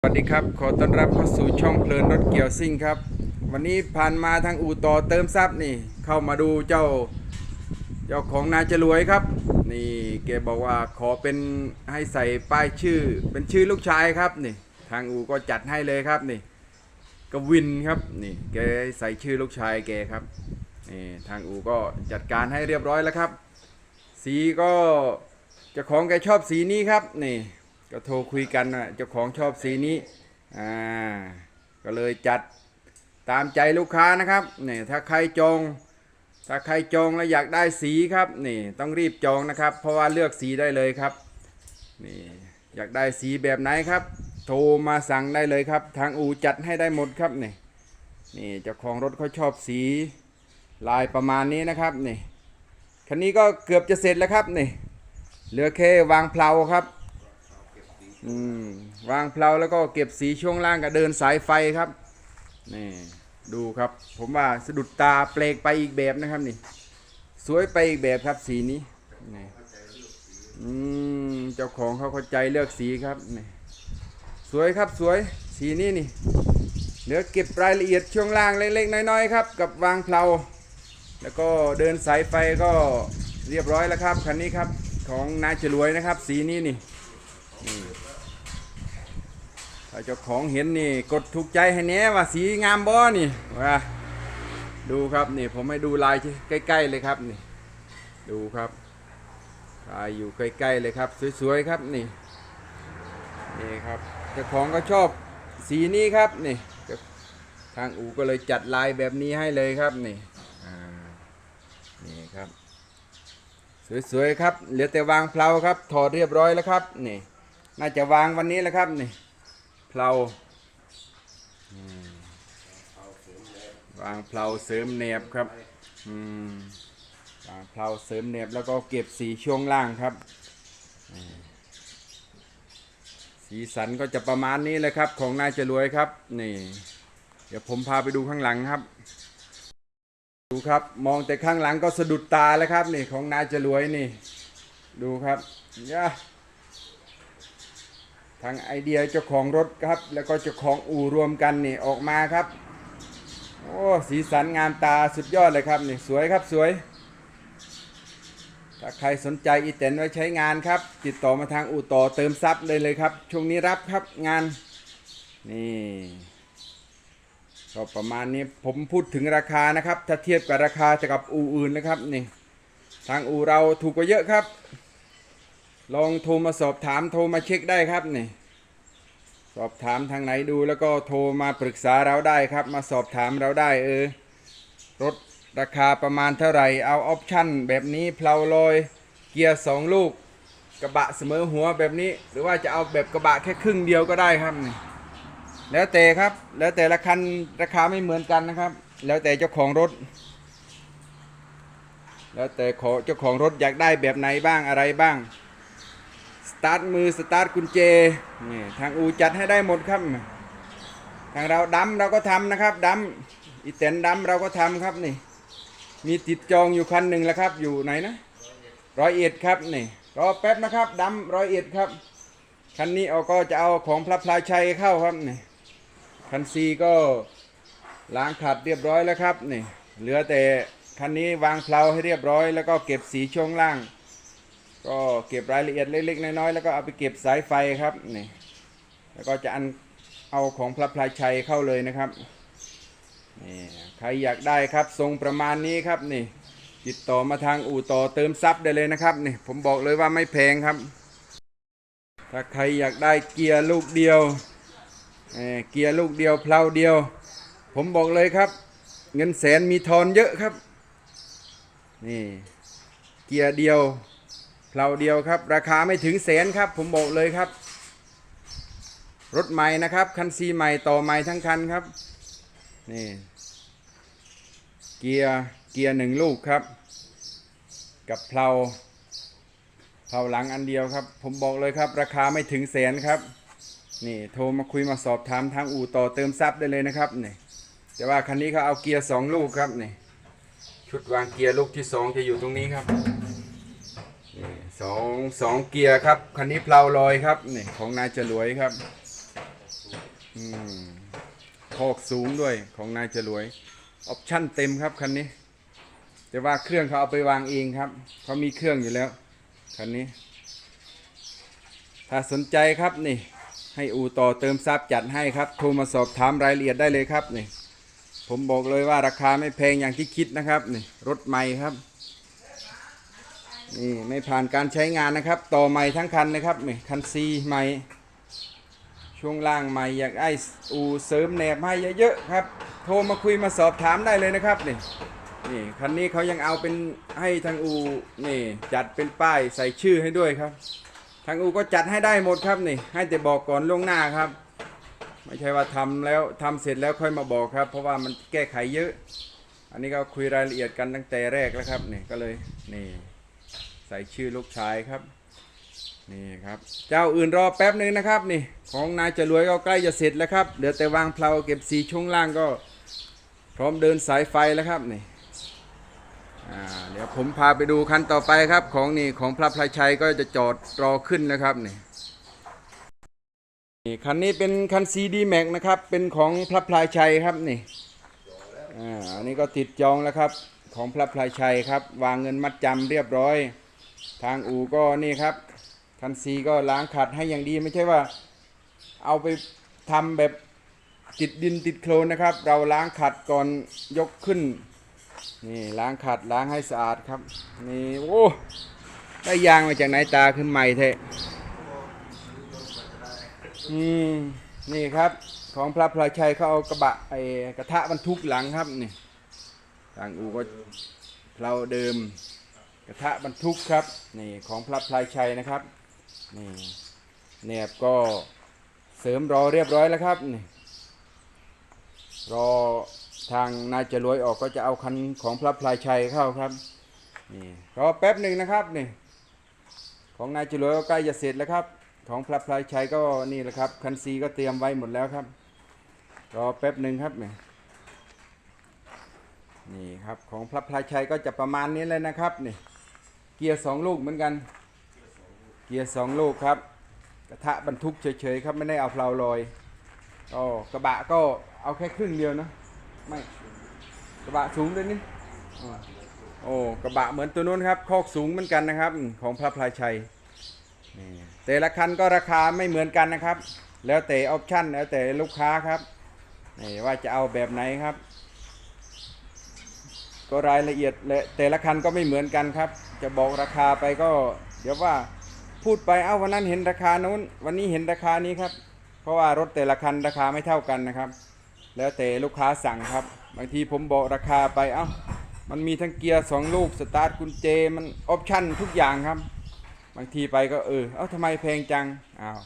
สวัสดีครับ ขอต้อนรับเข้าสู่ช่องเพลินรถเกี่ยวซิ่งครับ วันนี้ผ่านมาทางอู่ต่อเติมทรัพย์นี่ เข้ามาดูเจ้า เจ้าของนายจรวยครับ นี่แกบอกว่าขอเป็นให้ใส่ป้ายชื่อ เป็นชื่อลูกชายครับนี่ ทางอู่ก็จัดให้เลยครับนี่กวินครับนี่แกใส่ชื่อลูกชายแกครับนี่ทางอู่ก็จัดการให้เรียบร้อยแล้วครับ สีก็เจ้าของแกชอบสีนี้ครับนี่ ก็โทรคุยกันนะเจ้าของชอบสีนี้อ่าก็เลยจัดตามใจลูกค้านะครับนี่ถ้าใครจอง ถ้าใครจองแล้วอยากได้สีครับนี่ต้องรีบจองนะครับ เพราะว่าเลือกสีได้เลยครับนี่อยากได้สีแบบไหนครับ โทรมาสั่งได้เลยครับ ทางอูจัดให้ได้หมดครับนี่นี่เจ้าของรถเขาชอบสีลายประมาณนี้นะครับนี่คันนี้ก็เกือบจะเสร็จแล้วครับนี่เหลือแค่วางเพลาครับ อืมวางเพลาแล้วก็เก็บสีช่วงล่างกับเดินสายไฟครับนี่ดูครับ ผมว่าสะดุดตาเปลกไปอีกแบบนะครับนี่ สวยไปอีกแบบครับสีนี้นี่อืมเจ้าของเขาเข้าใจเลือกสีครับนี่สวยครับสวยสีนี้นี่เหลือเก็บรายละเอียดช่วงล่างเล็กๆน้อยๆครับ กับวางเพลาแล้วก็เดินสายไฟก็เรียบร้อยแล้วครับคันนี้ครับของนายจรวยนะครับ สีนี้นี่ ถ้าเจ้าของเห็นนี่กดถูกใจให้แน่ว่าสีงามบ่นี่ว่าดูครับนี่ผมให้ดูลายใกล้ๆเลยครับนี่ดูครับลายอยู่ใกล้ๆเลยครับ สวยๆครับนี่นี่ครับเจ้าของก็ชอบสีนี้ครับนี่ทางอูก็เลยจัดลายแบบนี้ให้เลยครับนี่นี่ครับ สวยๆครับเหลือแต่วางเพลาครับถอดเรียบร้อยแล้วครับนี่น่าจะวางวันนี้แล้วครับนี่ เพลาวางเพลาเสริมแนบครับวางเพลาเสริมแนบแล้วก็เก็บสีช่วงล่างครับ สีสันก็จะประมาณนี้เลยครับของนายจรวยครับนี่ เดี๋ยวผมพาไปดูข้างหลังครับ ดูครับมองแต่ข้างหลังก็สะดุดตาแล้วครับนี่ของนายจรวยนี่ ดูครับย่า ทางไอเดียเจ้าของรถครับ แล้วก็เจ้าของอู่รวมกันนี่ออกมาครับ โอ้สีสันงามตาสุดยอดเลยครับนี่สวยครับสวย ถ้าใครสนใจอีเต็นไว้ใช้งานครับ ติดต่อมาทางอู่ต่อเติมซับเลยเลยครับ ช่วงนี้รับครับงานนี่ก็ประมาณนี้ผมพูดถึงราคานะครับ ถ้าเทียบกับราคาจะกับอู่อื่นนะครับนี่ทางอู่เราถูกกว่าเยอะครับ ลองโทรมาสอบถามโทรมาเช็คได้ครับนี่สอบถามทางไหนดูแล้วก็โทรมาปรึกษาเราได้ครับ มาสอบถามเราได้เออรถราคาประมาณเท่าไหร่เอาออปชั่นแบบนี้เพลาลอยเกียร์สองลูกกระบะเสมอหัวแบบนี้ หรือว่าจะเอาแบบกระบะแค่ครึ่งเดียวก็ได้ครับนี่แล้วแต่ครับ แล้วแต่ละคันราคาไม่เหมือนกันนะครับ แล้วแต่เจ้าของรถ แล้วแต่ขอเจ้าของรถอยากได้แบบไหนบ้างอะไรบ้าง ตาร์ทมือสตาร์ทกุญแจนี่ทางอูจัดให้ได้หมดครับ ทางเราดำเราก็ทำนะครับดำอีเตนดำเราก็ทำครับนี่ มีติดจองอยู่คันหนึ่งแล้วครับ อยู่ไหนนะร้อยเอ็ดครับนี่รอแป๊บนะครับดำร้อยเอ็ดครับคันนี้เอาก็จะเอาของพระพลายชัยเข้าครับนี่คันซีก็ล้างขัดเรียบร้อยแล้วครับนี่เหลือแต่คันนี้วางเพลาให้เรียบร้อย แล้วก็เก็บสีช่วงล่าง ก็เก็บรายละเอียดเล็กๆน้อยๆแล้วก็เอาไปเก็บสายไฟครับนี่แล้วก็จะอันเอาของพระพลายชัยเข้าเลยนะครับนี่ใครอยากได้ครับทรงประมาณนี้ครับนี่ติดต่อมาทางอู่ต่อเติมซับได้เลยนะครับนี่ผมบอกเลยว่าไม่แพงครับ ถ้าใครอยากได้เกียร์ลูกเดียวเเกียร์ลูกเดียวเพลาเดียว ผมบอกเลยครับ เงินแสนมีทอนเยอะครับนี่เกียร์เดียว เพลาเดียวครับ ราคาไม่ถึงแสนครับ ผมบอกเลยครับ รถใหม่นะครับ คันซีใหม่ต่อใหม่ทั้งคันครับ นี่ เกียร์เกียร์หนึ่งลูกครับ กับเพลาเพลาหลังอันเดียวครับ ผมบอกเลยครับ ราคาไม่ถึงแสนครับนี่โทรมาคุยมาสอบถามทางอู่ต่อเติมซับได้เลยนะครับนี่แต่ว่าคันนี้เขาเอาเกียร์สองลูกครับนี่ชุดวางเกียร์ลูกที่สองจะอยู่ตรงนี้ครับ สองสองเกียร์ครับ คันนี้เพลาลอยครับนี่ของนายจรวยครับอืมโคกสูงด้วยของนายจรวยออปชั่นเต็มครับคันนี้ แต่ว่าเครื่องเขาเอาไปวางเองครับเขามีเครื่องอยู่แล้วคันนี้ ถ้าสนใจครับนี่ ให้อูต่อเติมซับจัดให้ครับโทรมาสอบถามรายละเอียดได้เลยครับนี่ผมบอกเลยว่าราคาไม่แพงอย่างที่คิดนะครับนี่รถใหม่ครับ นี่ไม่ผ่านการใช้งานนะครับ ต่อใหม่ทั้งคันเลยครับนี่คันซีใหม่ ช่วงล่างใหม่อยากไออูเสริมแหนบให้เยอะๆครับ โทรมาคุยมาสอบถามได้เลยนะครับนี่นี่คันนี้เขายังเอาเป็นให้ทางอูนี่จัดเป็นป้ายใส่ชื่อให้ด้วยครับ ทางอูก็จัดให้ได้หมดครับนี่ ให้แต่บอกก่อนล่วงหน้าครับ ไม่ใช่ว่าทำแล้วทำเสร็จแล้วค่อยมาบอกครับ เพราะว่ามันแก้ไขเยอะ อันนี้ก็คุยรายละเอียดกันตั้งแต่แรกแล้วครับนี่ก็เลยนี่ ใส่ชื่อลูกชายครับนี่ครับเจ้าอื่นรอแป๊บหนึ่งนะครับนี่ของนายจรวยก็ใกล้จะเสร็จแล้วครับเหลือแต่วางเพลาเก็บสีช่วงล่างก็พร้อมเดินสายไฟแล้วครับนี่เดี๋ยวผมพาไปดูคันต่อไปครับของนี่ของพระพลายชัยก็จะจอดรอขึ้นแล้วครับนี่นี่คันนี้เป็นคันซีดีแม็กนะครับเป็นของพระพลายชัยครับนี่อ่าอันนี้ก็ติดจองแล้วครับของพระพลายชัยครับวางเงินมัดจำเรียบร้อย ทางอู่ก็นี่ครับ คันซีก็ล้างขัดให้อย่างดีไม่ใช่ว่าเอาไปทำแบบติดดินติดโคลนนะครับ เราล้างขัดก่อนยกขึ้น นี่ล้างขัดล้างให้สะอาดครับ นี่โอ้ได้ยางมาจากไหนตาขึ้นใหม่เทะอืมนี่ครับของพระพลายชัยเขาเอากระบะไอกระทะบรรทุกหลังครับนี่ทางอูก็เพลาเดิม กระทะบรรทุกครับนี่ของพระพลายชัยนะครับนี่แนบก็เสริมรอเรียบร้อยแล้วครับนี่รอทางนายจรวยออกก็จะเอาคันของพระพลายชัยเข้าครับนี่รอแป๊บหนึ่งนะครับนี่ของนายจรวยก็ใกล้จะเสร็จแล้วครับ ของพระพลายชัยก็นี่แหละครับคันซีก็เตรียมไว้หมดแล้วครับ รอแป๊บหนึ่งครับนี่นี่ครับของพระพลายชัยก็จะประมาณนี้เลยนะครับนี่ เกียร์สองลูกเหมือนกัน เกียร์สองลูกครับ กระทะบรรทุกเฉยๆครับไม่ได้เอาเพลาลอยก็กระบะก็เอาแค่ครึ่งเดียวนะไม่กระบะสูงด้วยนี่โอ้กระบะเหมือนตัวนู้นครับคอกสูงเหมือนกันนะครับ ของพระพลายชัยนี่แต่ละคันก็ราคาไม่เหมือนกันนะครับ แล้วแต่ออปชั่นแล้วแต่ลูกค้าครับนี่ว่าจะเอาแบบไหนครับ ก็รายละเอียดและแต่ละคันก็ไม่เหมือนกันครับ จะบอกราคาไปก็ เดี๋ยวว่าพูดไปเอ้าวันนั้นเห็นราคานู้น วันนี้เห็นราคานี้ครับ เพราะว่ารถแต่ละคันราคาไม่เท่ากันนะครับ แล้วแต่ลูกค้าสั่งครับ บางทีผมบอกราคาไปเอ้ามันมีทั้งเกียร์สองลูกสตาร์ทกุญแจมันออปชั่นทุกอย่างครับ บางทีไปก็เออเอ้าทำไมแพงจังอ้าว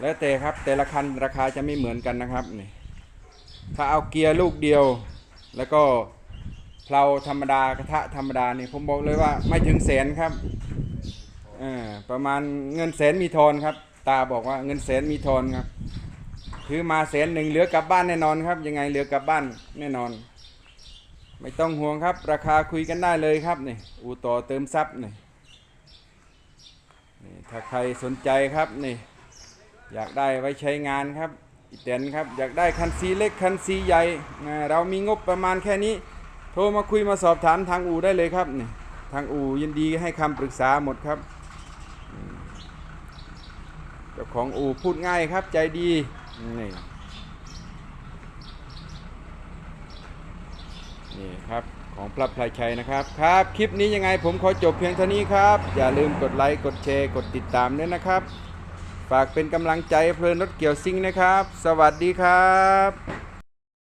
แล้วแต่ครับแต่ละคันราคาจะไม่เหมือนกันนะครับนี่ถ้าเอาเกียร์ลูกเดียว แล้วก็ เพลาธรรมดากระทะธรรมดานี่ผมบอกเลยว่าไม่ถึงแสนครับอประมาณเงินแสนมีทอนครับ ตาบอกว่าเงินแสนมีทอนครับ ถือมาแสนหนึ่งเหลือกลับบ้านแน่นอนครับ ยังไงเหลือกลับบ้านแน่นอน ไม่ต้องห่วงครับ ราคาคุยกันได้เลยครับนี่อูต่อเติมซับนี่นี่ถ้าใครสนใจครับนี่ อยากได้ไว้ใช้งานครับอีเตนครับอยากได้คันซีเล็กคันซีใหญ่อ่าเรามีงบประมาณแค่นี้ ทรมาคุยมาสอบถามทางอูได้เลยครับนี่ทางอูยินดีให้คำปรึกษาหมดครับเจ้าของอูพูดง่ายครับใจดีนี่นี่ครับของพระพลายชัยนะครับครับ คลิปนี้ยังไงผมขอจบเพียงเท่านี้ครับ อย่าลืมกดไลค์กดแชร์กดติดตามด้วยนะครับ ฝากเป็นกำลังใจเพลินรถเกี่ยวซิ่งนะครับ สวัสดีครับ